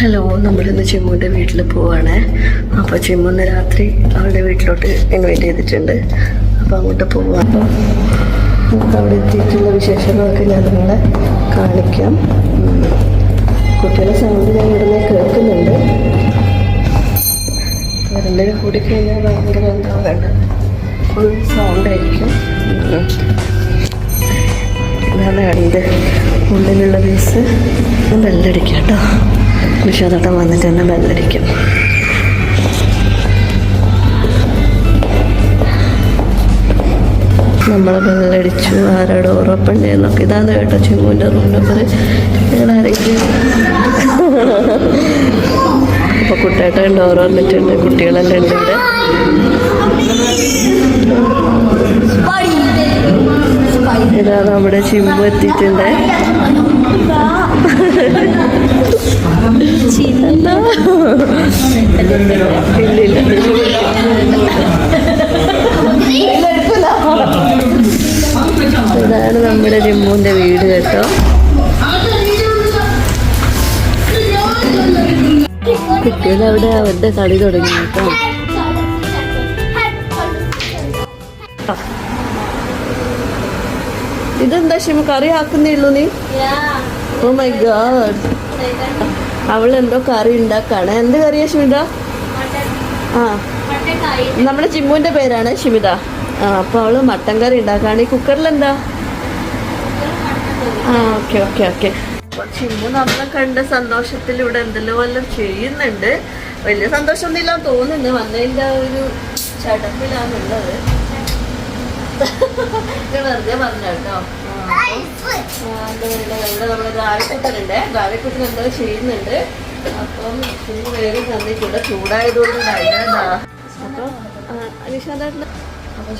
Hello നമ്മളിന്ന് ചിമ്മുവിന്റെ വീട്ടിൽ പോവാണ്. അപ്പോൾ ചിമ്മുന്ന് രാത്രി അവളുടെ വീട്ടിലോട്ട് ഇൻവൈറ്റ് ചെയ്തിട്ടുണ്ട്. അപ്പോൾ അങ്ങോട്ട് പോവാം. അപ്പോൾ നമുക്ക് അവിടെ എത്തിയിട്ടുള്ള വിശേഷങ്ങളൊക്കെ ഞാൻ നിങ്ങളെ കാണിക്കാം. കുട്ടികളെ സൗണ്ട് ഞാൻ ഇവിടുന്ന് കേൾക്കുന്നുണ്ട്. രണ്ടുപേരും കൂടി കഴിഞ്ഞാൽ ഭയങ്കര എന്താ വേണ്ടത് ഫുൾ സൗണ്ട് ആയിരിക്കും. ഉം. ഇതാണ് അതിന്റെ ഉള്ളിലുള്ള പീസ് ബെല്ലടിക്കാം കേട്ടോ. വിഷാദട്ടം വന്നിട്ട് തന്നെ ബെല്ലടിക്കും. നമ്മളെ ബെല്ലടിച്ചു ആരോട് ഉറപ്പുണ്ട് എന്നൊക്കെ ഇതാണ് കേട്ടോ ചിമ്മുവിന്റെ റൂം നമ്പർ ഞങ്ങൾ ആരെങ്കിലും അപ്പോൾ കുട്ടിയേട്ടൻ ഡോർ വന്നിട്ടുണ്ട്. കുട്ടികളെല്ലാം ഉണ്ട് ഇവിടെ. ഇതാ നമ്മുടെ ചിമ്പ് എത്തിയിട്ടുണ്ട്. ഇല്ലില്ല ഇതാണ് നമ്മുടെ ജിമ്മുവിന്റെ വീട് കേട്ടോ. കുട്ടികൾ അവിടെ അവരുടെ കളി തുടങ്ങി കേട്ടോ. ഇതെന്താ ഷിമ കറി ആക്കുന്നേ ഉള്ളൂ നീ? ഓ മൈ ഗാഡ് അവൾ എന്തോ കറി ഉണ്ടാക്കാണ്. എന്ത് കറിയാ ഷിമിത? ആ. നമ്മുടെ ചിമ്മുവിന്റെ പേരാണ് ഷിമിത. ആ അപ്പൊ അവൾ മട്ടൻ കറി ഉണ്ടാക്കാണ്. ഈ കുക്കറിൽ എന്താ ആ ഓക്കെ ഓക്കെ ഓക്കെ. ചിമ്മു നമ്മളെ കണ്ട സന്തോഷത്തിലൂടെ എന്തെല്ലോ വല്ലതും ചെയ്യുന്നുണ്ട്. വലിയ സന്തോഷമൊന്നും ഇല്ലാന്ന് തോന്നുന്നു. വന്നതിന്റെ ആ ഒരു ചടപ്പിലാണുള്ളത്. വെറുതെ പറഞ്ഞ കേട്ടോ. ഇവിടെ നമ്മുടെ എന്തോ ചെയ്യുന്നുണ്ട്. അപ്പം തന്നിട്ടുണ്ട് ചൂടായതുകൊണ്ട് അപ്പം അപ്പൊ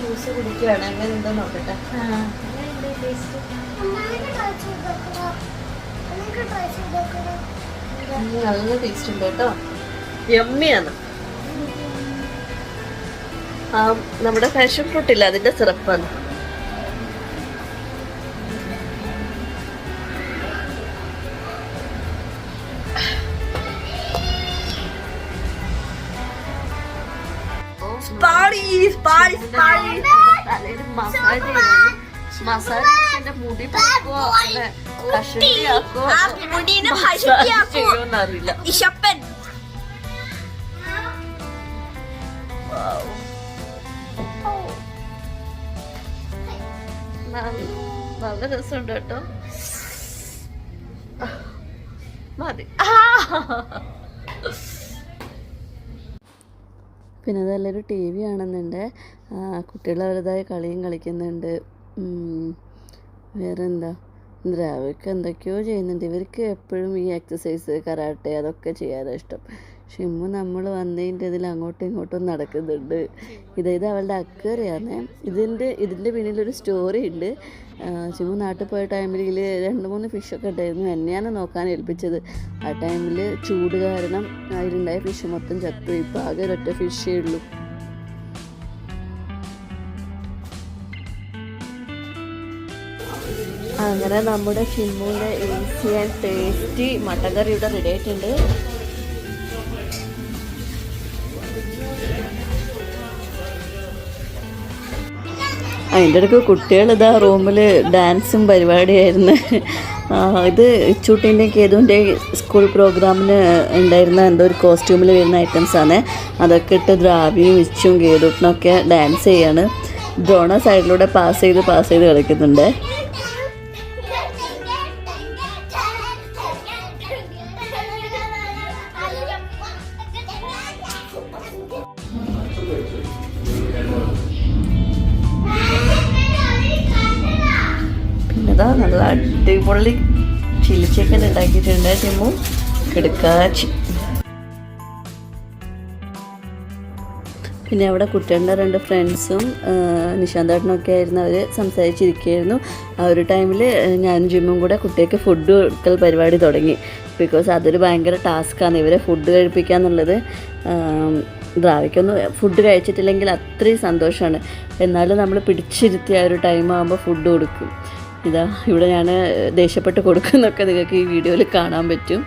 ജ്യൂസ് കുടിക്കുകയാണ് അങ്ങനെ എന്താ നോക്കട്ടെ. ഉം, നല്ല ടേസ്റ്റ് ഉണ്ട് കേട്ടോ. യമ്മിയാണ് ആ നമ്മുടെ ഫാഷൻ ഫ്രൂട്ട് ഇല്ല? അതിന്റെ സിറപ്പാണ്. മസാജിന്റെ മുടി പൊക്കോ അല്ലെ? കഷണ്ടിയാക്കോ? ആ മുടീനെ കഷണ്ടിയാക്കോ. ചെയ്യുമെന്നറിയില്ല ഇഷപ്പൻ നല്ല രസമുണ്ട് കേട്ടോ. മതി. പിന്നെ നല്ലൊരു ടി വി ആണെന്നുണ്ട് കുട്ടികൾ അവരുടേതായ കളിയും കളിക്കുന്നുണ്ട്. വേറെന്താ? ദ്രാവയ്ക്ക് എന്തൊക്കെയോ ചെയ്യുന്നുണ്ട്. ഇവർക്ക് എപ്പോഴും ഈ എക്സസൈസ് കരാട്ടെ അതൊക്കെ ചെയ്യാനാണ് ഇഷ്ടം. ഷിമ്മു നമ്മൾ വന്നതിന്റെ ഇതിൽ അങ്ങോട്ടും ഇങ്ങോട്ടും നടക്കുന്നുണ്ട്. ഇതായത് ഇത് അവളുടെ അക്കറിയാണ് ഇതിന്റെ ഇതിന്റെ പിന്നിലൊരു സ്റ്റോറി ഉണ്ട്. ഷിമ്മു നാട്ടിൽ പോയ ടൈമിൽ ഇതിൽ രണ്ട് മൂന്ന് ഫിഷൊക്കെ ഉണ്ടായിരുന്നു. എന്നെയാണ് നോക്കാൻ ഏൽപ്പിച്ചത്. ആ ടൈമിൽ ചൂട് കാരണം അതിലുണ്ടായ ഫിഷ് മൊത്തം ചത്തു. ഇപ്പോൾ ആകെ ഒരൊറ്റ ഫിഷേ ഉള്ളൂ. അങ്ങനെ നമ്മുടെ ഷിമ്മുവിന്റെ ഈസി ആൻഡ് ടേസ്റ്റി മട്ടൻ കറിയുടെ ഇവിടെ റെഡി ആയിട്ടുണ്ട്. അതിന്റെ ഇടയ്ക്ക് കുട്ടികൾ ഇതാ റൂമിൽ ഡാൻസും പരിപാടിയായിരുന്നു. ഇത് ചൂട്ടിന്റെ കേതുവിന്റെ സ്കൂൾ പ്രോഗ്രാമിന് ഉണ്ടായിരുന്ന എന്തോ ഒരു കോസ്റ്റ്യൂമിൽ വരുന്ന ഐറ്റംസ് ആണ്. അതൊക്കെ ഇട്ട് ദ്രാവിയും വിച്ചും കേതുട്ടിനൊക്കെ ഡാൻസ് ചെയ്യാണ്. ഡ്രോണ സൈഡിലൂടെ പാസ് ചെയ്ത് പാസ് ചെയ്ത് കളിക്കുന്നുണ്ട്. ഇതാ നല്ല അടിപൊളി ചില്ലി ചിക്കൻ ഉണ്ടാക്കിയിട്ടുണ്ട് ചിമ്മു കിടക്കാച്ചി. പിന്നെ അവിടെ കുട്ടികളുടെ രണ്ട് ഫ്രണ്ട്സും നിശാന്തേട്ടനൊക്കെ ആയിരുന്നു അവർ സംസാരിച്ചിരിക്കുകയായിരുന്നു. ആ ഒരു ടൈമിൽ ഞാനും ജിമ്മും കൂടെ കുട്ടിയൊക്കെ ഫുഡ് കൊടുക്കൽ പരിപാടി തുടങ്ങി. ബിക്കോസ് അതൊരു ഭയങ്കര ടാസ്ക്കാണ് ഇവരെ ഫുഡ് കഴിപ്പിക്കുക എന്നുള്ളത് ദ്രാവിക്കൊന്നും ഫുഡ് കഴിച്ചിട്ടില്ലെങ്കിൽ അത്രയും സന്തോഷമാണ്. എന്നാലും നമ്മൾ പിടിച്ചിരുത്തി ആ ഒരു ടൈം ആകുമ്പോൾ ഫുഡ് കൊടുക്കും. ഇതാ ഇവിടെ ഞാൻ ദേഷ്യപ്പെട്ട് കൊടുക്കുന്നൊക്കെ നിങ്ങൾക്ക് ഈ വീഡിയോയിൽ കാണാൻ പറ്റും.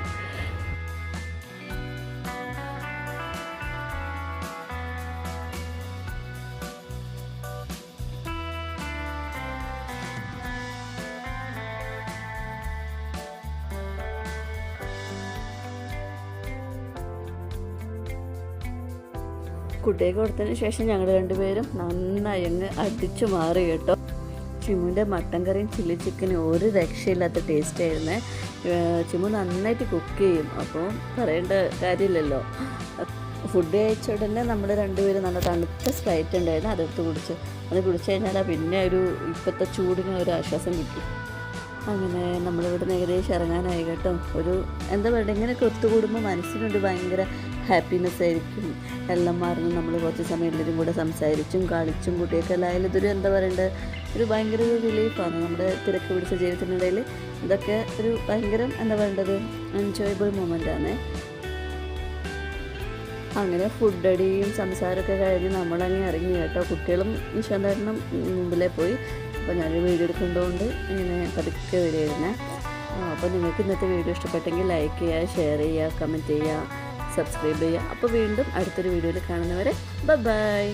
കുട്ടിയെ കൊടുത്തതിന് ശേഷം ഞങ്ങൾ രണ്ടുപേരും നന്നായി അങ്ങ് അടിച്ചു മാറി കേട്ടോ. ചിമുന്റെ മട്ടൻ കറിയും ചില്ലി ചിക്കനും ഒരു രക്ഷയില്ലാത്ത ടേസ്റ്റ് ആയിരുന്നേ. ഏർ ചിമു നന്നായിട്ട് കുക്ക് ചെയ്യും. അപ്പോൾ പറയേണ്ട കാര്യമില്ലല്ലോ. ഫുഡ് കഴിച്ച ഉടനെ നമ്മൾ രണ്ടുപേരും നല്ല തണുത്ത സ്പ്രൈറ്റ് ഉണ്ടായിരുന്നു. അതെടുത്ത് കുടിച്ചു. അത് കുടിച്ചു കഴിഞ്ഞാൽ പിന്നെ ഒരു ഇപ്പോഴത്തെ ചൂടിന് ഒരു ആശ്വാസം കിട്ടി. അങ്ങനെ നമ്മളിവിടെ നിന്ന് ഏകദേശം ഇറങ്ങാനായി കേട്ടോ. ഒരു എന്താ പറയുക ഇങ്ങനെയൊക്കെ ഒത്തുകൂടുമ്പോൾ മനസ്സിനൊരു ഭയങ്കര ഹാപ്പിനെസ് ആയിരിക്കും. എല്ലാം മാറുന്നു. നമ്മൾ കുറച്ച് സമയം എല്ലാവരും കൂടെ സംസാരിച്ചും കളിച്ചും കുട്ടിയൊക്കെ എല്ലായാലും ഇതൊരു എന്താ പറയണ്ടത് ഒരു ഭയങ്കര ഒരു റിലീഫാണ് നമ്മുടെ തിരക്ക് പിടിച്ച ജീവിതത്തിനിടയിൽ. ഇതൊക്കെ ഒരു ഭയങ്കര എന്താ പറയേണ്ടത്? എൻജോയബിൾ മൊമെന്റ് ആണ്. അങ്ങനെ ഫുഡ് അടിയും സംസാരമൊക്കെ കഴിഞ്ഞ് നമ്മളങ്ങ് ഇറങ്ങി കേട്ടോ. കുട്ടികളും നിശാന്തരണം മുമ്പിലേ പോയി. അപ്പോൾ ഞാൻ വീഡിയോ എടുക്കുന്നതുകൊണ്ട് ഇങ്ങനെ പതുക്കെ വരികയായിരുന്നു അപ്പോൾ നിങ്ങൾക്ക് ഇന്നത്തെ വീഡിയോ ഇഷ്ടപ്പെട്ടെങ്കിൽ ലൈക്ക് ചെയ്യുക ഷെയർ ചെയ്യുക കമന്റ് ചെയ്യുക സബ്സ്ക്രൈബ് ചെയ്യുക. അപ്പോൾ വീണ്ടും അടുത്തൊരു വീഡിയോയിൽ കാണുന്നവരെ ബൈ